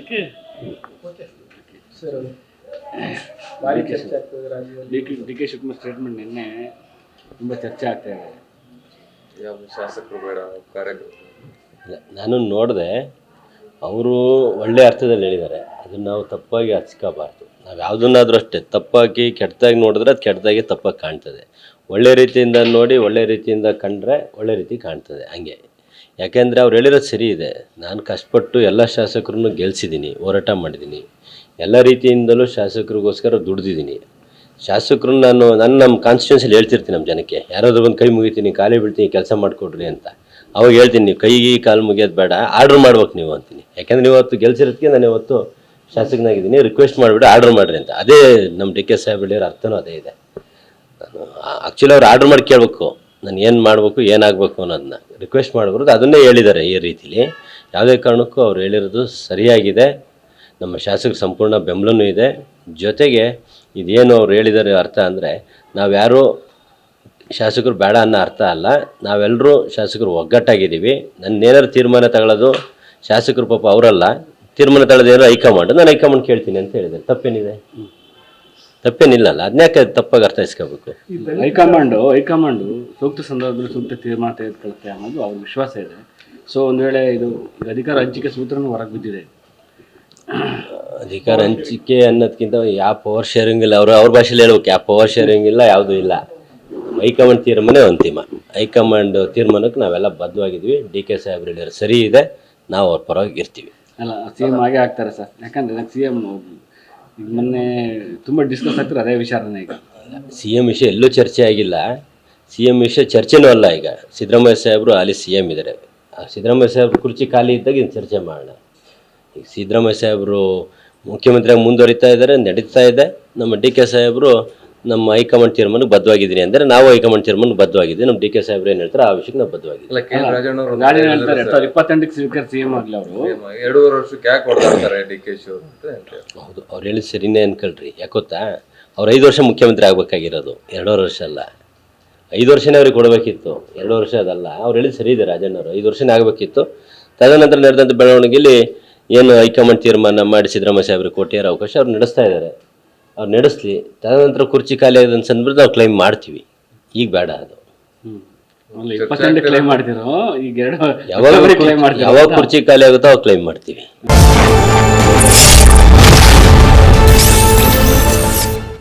Okay sir ಭಾರಿ ಚರ್ಚೆ ಆಗ್ತದೆ ರಾಜ್ಯದಲ್ಲಿ. D K D K Shivakumar statement ನಿನ್ನೆ ತುಂಬ ಚರ್ಚೆ ಆಗ್ತಾ ಇದೆ. ಯಾವ ಶಾಸಕರು ಬೇಡ ಕಾರ್ಯಕರ್ತರು ಇಲ್ಲ, ನಾನು ನೋಡಿದೆ ಅವರು ಒಳ್ಳೆ ಅರ್ಥದಲ್ಲಿ ಹೇಳಿದ್ದಾರೆ. ಅದನ್ನು ನಾವು ತಪ್ಪಾಗಿ ಹಚ್ಕೋಬಾರ್ದು ನಾವು ಯಾವುದನ್ನಾದ್ರೂ ಅಷ್ಟೇ ತಪ್ಪಾಗಿ ಕೆಟ್ಟದಾಗಿ ನೋಡಿದ್ರೆ ಅದು ಕೆಟ್ಟದಾಗಿ ತಪ್ಪಾಗಿ ಕಾಣ್ತದೆ. ಒಳ್ಳೆ ರೀತಿಯಿಂದ ನೋಡಿ ಒಳ್ಳೆ ರೀತಿಯಿಂದ ಕಂಡ್ರೆ ಒಳ್ಳೆ ರೀತಿ ಕಾಣ್ತದೆ ಹಂಗೆ. ಯಾಕೆಂದರೆ ಅವ್ರು ಹೇಳಿರೋದು ಸರಿ ಇದೆ. ನಾನು ಕಷ್ಟಪಟ್ಟು ಎಲ್ಲ ಶಾಸಕರನ್ನು ಗೆಲ್ಸಿದ್ದೀನಿ, ಹೋರಾಟ ಮಾಡಿದ್ದೀನಿ. ಎಲ್ಲ ರೀತಿಯಿಂದಲೂ ಶಾಸಕರಿಗೋಸ್ಕರ ದುಡ್ದಿದ್ದೀನಿ. ಶಾಸಕರು ನಾನು ನಾನು ನಮ್ಮ ಕಾನ್ಸ್ಟಿಟ್ಯೂನ್ಸಿಲಿ ಹೇಳ್ತಿರ್ತೀನಿ ನಮ್ಮ ಜನಕ್ಕೆ, ಯಾರಾದ್ರೂ ಒಂದು ಕೈ ಮುಗಿತೀನಿ, ಕಾಲೇ ಬೀಳ್ತೀನಿ, ಕೆಲಸ ಮಾಡಿಕೊಡ್ರಿ ಅಂತ. ಅವಾಗ ಹೇಳ್ತೀನಿ ನೀವು ಕೈಗೆ ಕಾಲು ಮುಗಿಯೋದು ಬೇಡ, ಆರ್ಡ್ರ್ ಮಾಡ್ಬೇಕು ನೀವು ಅಂತೀನಿ. ಯಾಕೆಂದ್ರೆ ನೀವು ಇವತ್ತು ಗೆಲ್ಸಿರೋದಕ್ಕೆ ನಾನು ಇವತ್ತು ಶಾಸಕನಾಗಿದ್ದೀನಿ ರಿಕ್ವೆಸ್ಟ್ ಮಾಡಿಬಿಟ್ಟು ಆರ್ಡ್ರ್ ಮಾಡಿರಿ ಅಂತ. ಅದೇ ನಮ್ಮ ಡಿ ಕೆ ಸಾಹೇಬ್ ಹೇಳಿರೋ ಅರ್ಥನೂ ಅದೇ ಇದೆ. ನಾನು ಆ್ಯಕ್ಚುಲಿ ಅವ್ರು ಆರ್ಡ್ರ್ ಮಾಡಿ ಕೇಳಬೇಕು. ನಾನು ಏನು ಮಾಡಬೇಕು, ಏನಾಗಬೇಕು ಅನ್ನೋದನ್ನ ರಿಕ್ವೆಸ್ಟ್ ಮಾಡಬಾರ್ದು. ಅದನ್ನೇ ಹೇಳಿದ್ದಾರೆ ಈ ರೀತಿಲಿ. ಯಾವುದೇ ಕಾರಣಕ್ಕೂ ಅವ್ರು ಹೇಳಿರೋದು ಸರಿಯಾಗಿದೆ. ನಮ್ಮ ಶಾಸಕರ ಸಂಪೂರ್ಣ ಬೆಂಬಲನೂ ಇದೆ. ಜೊತೆಗೆ ಇದೇನು ಅವ್ರು ಹೇಳಿದ್ದಾರೆ ಅರ್ಥ ಅಂದರೆ ನಾವ್ಯಾರೂ ಶಾಸಕರು ಬೇಡ ಅನ್ನೋ ಅರ್ಥ ಅಲ್ಲ. ನಾವೆಲ್ಲರೂ ಶಾಸಕರು ಒಗ್ಗಟ್ಟಾಗಿದ್ದೀವಿ. ನನ್ನ ಏನಾದ್ರು ತೀರ್ಮಾನ ತಗೊಳ್ಳೋದು ಶಾಸಕರು ಪಾಪ ಅವರಲ್ಲ. ತೀರ್ಮಾನ ತಗೊಳ್ಳೋದು ಏನೋ ಹೈಕಮಾಂಡ್, ನಾನು ಹೈಕಮಾಂಡ್ ಕೇಳ್ತೀನಿ ಅಂತ ಹೇಳಿದೆ ತಪ್ಪೇನಿದೆ? ತಪ್ಪೇನಿಲ್ಲಲ್ಲ. ಅದನ್ಯಾಕೆ ತಪ್ಪಾಗಿ ಅರ್ಥೈಸ್ಕೋಬೇಕು ಹೈಕಮಾಂಡು ಹೈಕಮಾಂಡು ಸೂಕ್ತ ಸಂದರ್ಭದಲ್ಲಿ ಸೂಕ್ತ ತೀರ್ಮಾನ ತೆಗೆದುಕೊಳ್ಳುತ್ತೆ ಅನ್ನೋದು ಅವ್ರ ವಿಶ್ವಾಸ ಇದೆ. ಸೊ ಒಂದು ವೇಳೆ ಇದು ಅಧಿಕಾರ ಹಂಚಿಕೆ ಸೂತ್ರನೂ ಹೊರಗೆ ಬಿದ್ದಿದೆ. ಅಧಿಕಾರ ಹಂಚಿಕೆ ಅನ್ನೋದಕ್ಕಿಂತ ಯಾವ ಪವರ್ ಶೇರಿಂಗ್ ಇಲ್ಲ. ಅವರು ಅವ್ರ ಭಾಷೆಯಲ್ಲಿ ಹೇಳ್ಬೇಕು. ಯಾವ ಪವರ್ ಶೇರಿಂಗ್ ಇಲ್ಲ ಯಾವುದೂ ಇಲ್ಲ. ಹೈಕಮಾಂಡ್ ತೀರ್ಮಾನ ಅಂತಿಮ. ಹೈಕಮಾಂಡ್ ತೀರ್ಮಾನಕ್ಕೆ ನಾವೆಲ್ಲ ಬದ್ಧವಾಗಿದ್ವಿ. ಡಿ ಕೆ ಸಾಹೇಬ್ರು ಹೇಳಿದ್ರು ಸರಿ ಇದೆ ನಾವು ಅವ್ರ ಪರವಾಗಿ ಇರ್ತೀವಿ. ಅಲ್ಲ ಸಿ ಎಂ ಆಗೇ ಆಗ್ತಾರೆ ಸರ್. ಯಾಕಂದ್ರೆ ನಾನು ಸಿ ಎಂ ಈಗ ಮೊನ್ನೆ ತುಂಬ ಡಿಸ್ಕಸ್ ಆಗ್ತಾರೆ ಅದೇ ವಿಚಾರನೇ ಈಗ. ಸಿ ಎಂ ವಿಷಯ ಎಲ್ಲೂ ಚರ್ಚೆ ಆಗಿಲ್ಲ. ಸಿ ಎಂ ವಿಷಯ ಚರ್ಚೆನೂ ಅಲ್ಲ ಈಗ. ಸಿದ್ದರಾಮಯ್ಯ ಸಾಹೇಬರು ಅಲ್ಲಿ ಸಿ ಎಂ ಇದ್ದಾರೆ ಆ ಸಿದ್ದರಾಮಯ್ಯ ಸಾಹೇಬ್ರು ಕುರ್ಚಿ ಖಾಲಿ ಇದ್ದಾಗ ಇನ್ನು ಚರ್ಚೆ ಮಾಡೋಣ. ಈಗ ಸಿದ್ದರಾಮಯ್ಯ ಸಾಹೇಬರು ಮುಖ್ಯಮಂತ್ರಿಯಾಗಿ ಮುಂದುವರಿತಾ ಇದ್ದಾರೆ, ನಡೀತಾ ಇದೆ. ನಮ್ಮ ಡಿ ಕೆ ಸಾಹೇಬರು ನಮ್ಮ ಹೈಕಮಾಂಡ್ ಚೇರ್ಮನ್ ಬದ್ಧವಾಗಿದ್ದೀನಿ ಅಂದ್ರೆ ನಾವು ಹೈಕಮಾಂಡ್ ಚೇರ್ಮನ್ ಬದ್ಧವಾಗಿದ್ದೀವಿ. ನಮ್ಮ ಡಿ ಕೆ ಸಾಹೇಬ್ರು ಏನು ಹೇಳ್ತಾರೆ ಆ ವಿಷಯಕ್ಕೆ ನಾವು ಬದ್ಧವಾಗಿದ್ದೀವಿ. ಇಪ್ಪತ್ತೆಂಟಕ್ಕೆ ಸಿ ಆಗಲಿ ಅವರು. ಎರಡೂವರೆ ವರ್ಷಕ್ಕೆ ಯಾಕೆ ಹೊಡೆದಾಡ್ತಾರೆ ಡಿ ಕೆ. ಹೌದು ಅವ್ರು ಹೇಳಿದ ಸರಿನೇ ಅನ್ಕೊಳ್ರಿ. ಯಾಕೊತ್ತಾ ಅವ್ರು ಐದು ವರ್ಷ ಮುಖ್ಯಮಂತ್ರಿ ಆಗಬೇಕಾಗಿರೋದು. ಎರಡೂವರೆ ವರ್ಷ ಅಲ್ಲ. ಐದು ವರ್ಷನೇ ಅವ್ರಿಗೆ ಕೊಡಬೇಕಿತ್ತು. ಎರಡು ವರ್ಷ ಅದಲ್ಲ. ಅವ್ರು ಹೇಳಿ ಸರಿ ಇದೆ ರಾಜಣ್ಣವರು ಐದು ವರ್ಷನೇ ಆಗಬೇಕಿತ್ತು. ತದನಂತರ ನಡೆದಂಥ ಬೆಳವಣಿಗೆಯಲ್ಲಿ ಏನು ಹೈಕಮಾಂಡ್ ತೀರ್ಮಾನ ಮಾಡಿ ಸಿದ್ದರಾಮಯ್ಯ ಸಾಹೇಬ್ರಿಗೆ ಕೊಟ್ಟಿರೋ ಅವಕಾಶ ಅವ್ರು ನಡೆಸ್ತಾ ಇದ್ದಾರೆ. ಅವ್ರು ನಡೆಸಲಿ. ತದನಂತರ ಕುರ್ಚಿ ಖಾಲಿ ಆಗಿದೆ ಅಂತ ಅಂದ್ಬಿಟ್ಟು ನಾವು ಕ್ಲೈಮ್ ಮಾಡ್ತೀವಿ. ಈಗ ಬೇಡ ಅದು. ಅಲ್ಲ ಇಪ್ಪತ್ತೆಂಟು ಕ್ಲೈಮ್ ಮಾಡ್ತಿರೋ ಈಗ ಎರಡು ಯಾವಾಗ ಕ್ಲೈಮ್ ಯಾವಾಗ ಕುರ್ಚಿ ಖಾಲಿ ಆಗುತ್ತೋ ಅವಾಗ ಕ್ಲೈಮ್ ಮಾಡ್ತೀವಿ.